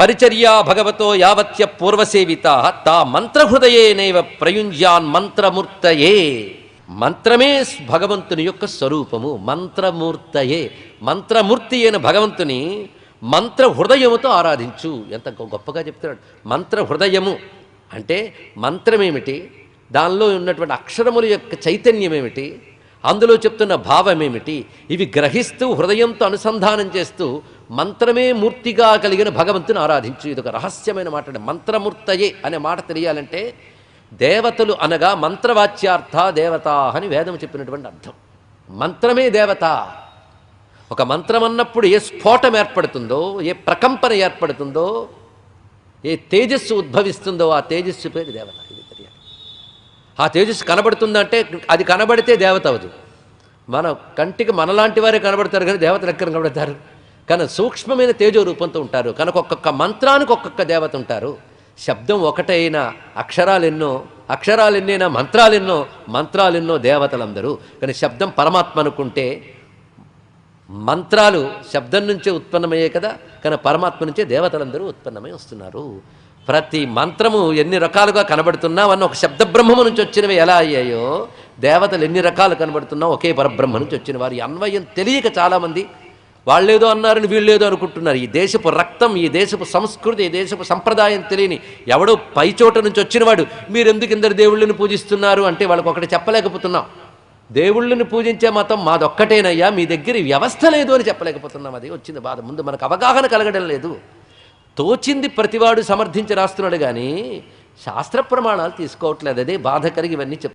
పరిచర్యా భగవతో యావత్య పూర్వసేవిత తా మంత్రహృదయేనైవ ప్రయుంజ్యాన్ మంత్రమూర్తయే. మంత్రమే భగవంతుని యొక్క స్వరూపము. మంత్రమూర్తయే. మంత్రమూర్తి అయిన భగవంతుని మంత్ర హృదయముతో ఆరాధించు. ఎంత గొప్పగా చెప్తున్నాడు. మంత్ర హృదయము అంటే మంత్రమేమిటి? దానిలో ఉన్నటువంటి అక్షరముల యొక్క చైతన్యం ఏమిటి అందులో చెప్తున్న భావమేమిటి? ఇవి గ్రహిస్తూ హృదయంతో అనుసంధానం చేస్తూ మంత్రమే మూర్తిగా కలిగిన భగవంతుని ఆరాధించు. ఇది ఒక రహస్యమైన మాట అంటే మంత్రమూర్తయే అనే మాట తెలియాలంటే దేవతలు అనగా మంత్రవాచ్యార్థ దేవత అని వేదం చెప్పినటువంటి అర్థం. మంత్రమే దేవత. ఒక మంత్రం అన్నప్పుడు ఏ స్ఫోటం ఏర్పడుతుందో ఏ ప్రకంపన ఏర్పడుతుందో ఏ తేజస్సు ఉద్భవిస్తుందో ఆ తేజస్సు పేరు దేవత. ఆ తేజస్సు కనబడుతుందంటే అది కనబడితే దేవత అవదు మన కంటికి మనలాంటి వారే కనబడతారు కానీ దేవతలు ఎక్కడ కనబడతారు? కానీ సూక్ష్మమైన తేజో రూపంతో ఉంటారు. కనుక ఒక్కొక్క మంత్రానికి ఒక్కొక్క దేవత ఉంటారు. శబ్దం ఒకటైన అక్షరాలెన్నో అక్షరాలెన్నైనా అక్షరాలు ఎన్నైనా మంత్రాలు ఎన్నో దేవతలందరూ. కానీ శబ్దం పరమాత్మ అనుకుంటే మంత్రాలు శబ్దం నుంచే ఉత్పన్నమయ్యాయి కదా కానీ పరమాత్మ నుంచే దేవతలందరూ ఉత్పన్నమై వస్తున్నారు. ప్రతి మంత్రము ఎన్ని రకాలుగా కనబడుతున్నా అన్న ఒక శబ్ద బ్రహ్మము నుంచి వచ్చినవి ఎలా అయ్యాయో దేవతలు ఎన్ని రకాలు కనబడుతున్నా ఒకే పరబ్రహ్మ నుంచి వచ్చిన వారి అన్వయం తెలియక చాలామంది వాళ్ళేదో అన్నారని వీళ్ళేదో అనుకుంటున్నారు. ఈ దేశపు రక్తం ఈ దేశపు సంస్కృతి ఈ దేశపు సంప్రదాయం తెలియని ఎవడో పైచోట నుంచి వచ్చినవాడు మీరెందుకు ఇందరు దేవుళ్ళని పూజిస్తున్నారు? అంటే వాళ్ళకు ఒకటి చెప్పలేకపోతున్నాం. దేవుళ్ళని పూజించే మతం మాదొక్కటేనయ్యా మీ దగ్గర వ్యవస్థ లేదు అని చెప్పలేకపోతున్నాం. అది వచ్చింది బాధ. ముందు మనకు అవగాహన కలగడం లేదు. తోచింది ప్రతివాడు సమర్థించి రాస్తున్నాడు కానీ శాస్త్ర ప్రమాణాలు తీసుకోవట్లేదు. అదే బాధ కలిగి ఇవన్నీ